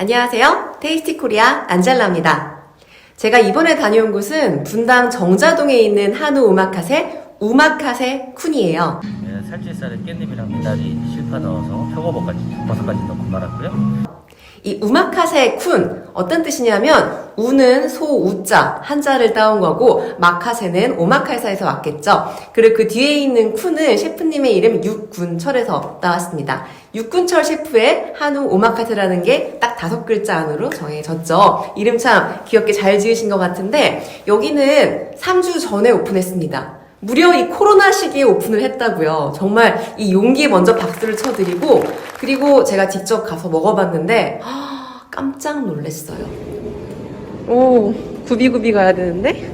안녕하세요. 테이스티 코리아 안젤라입니다. 제가 이번에 다녀온 곳은 분당 정자동에 있는 한우 오마카세 우마카세 쿤이에요. 네, 살치살에 깻잎이랑 미나리, 실파 넣어서 표고버까지 버섯까지 넣고 말았고요. 이 우마카세 쿤 어떤 뜻이냐면 우는 소 우자 한자를 따온 거고 마카세는 오마카세에서 왔겠죠. 그리고 그 뒤에 있는 쿤은 셰프님의 이름 육군철에서 따왔습니다. 육군철 셰프의 한우 오마카세라는 게 딱 다섯 글자 안으로 정해졌죠. 이름 참 귀엽게 잘 지으신 것 같은데 여기는 3주 전에 오픈했습니다. 무려 이 코로나 시기에 오픈을 했다고요. 정말 이 용기에 먼저 박수를 쳐드리고 그리고 제가 직접 가서 먹어봤는데 아, 깜짝 놀랐어요. 오 구비구비 가야 되는데?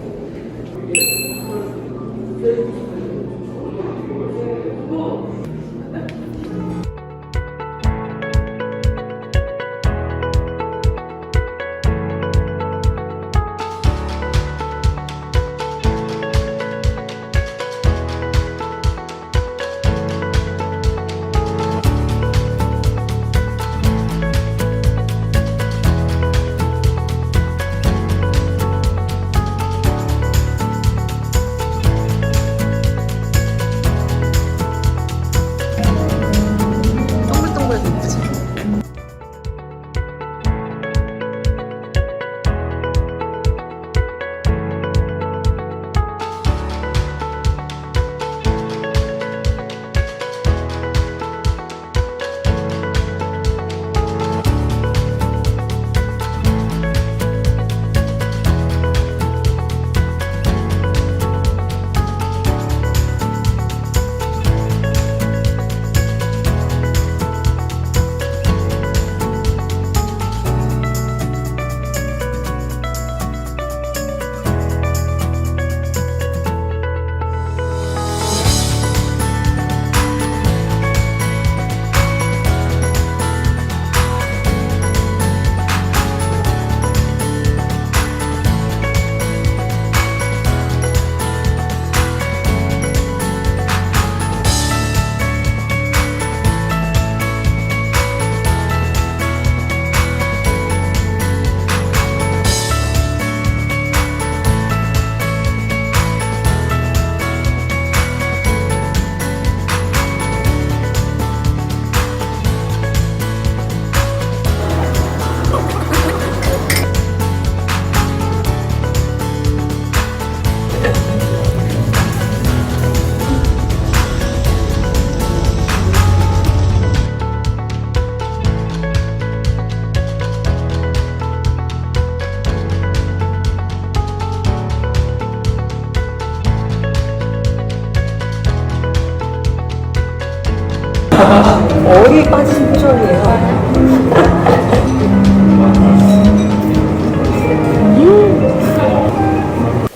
어디 빠진 표정이에요?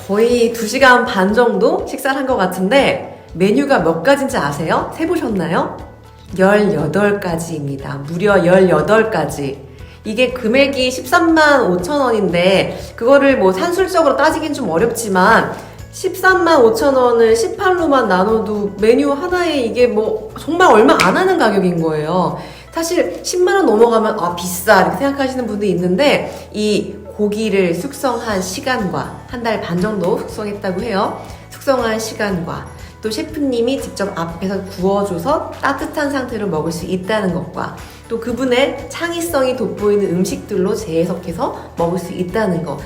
거의 2시간 반 정도 식사를 한 것 같은데 메뉴가 몇 가지인지 아세요? 세보셨나요? 18가지입니다. 무려 18가지. 이게 금액이 13만 5천 원인데 그거를 뭐 산술적으로 따지긴 좀 어렵지만 13만 5천 원을 18로만 나눠도 메뉴 하나에 이게 뭐 정말 얼마 안 하는 가격인 거예요. 사실 10만 원 넘어가면 아 비싸 이렇게 생각하시는 분도 있는데 이 고기를 숙성한 시간과 한 달 반 정도 숙성했다고 해요. 숙성한 시간과 또 셰프님이 직접 앞에서 구워줘서 따뜻한 상태로 먹을 수 있다는 것과 또 그분의 창의성이 돋보이는 음식들로 재해석해서 먹을 수 있다는 것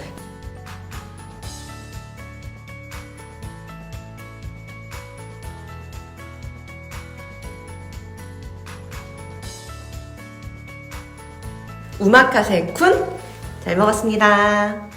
우마카세 쿤 잘 먹었습니다.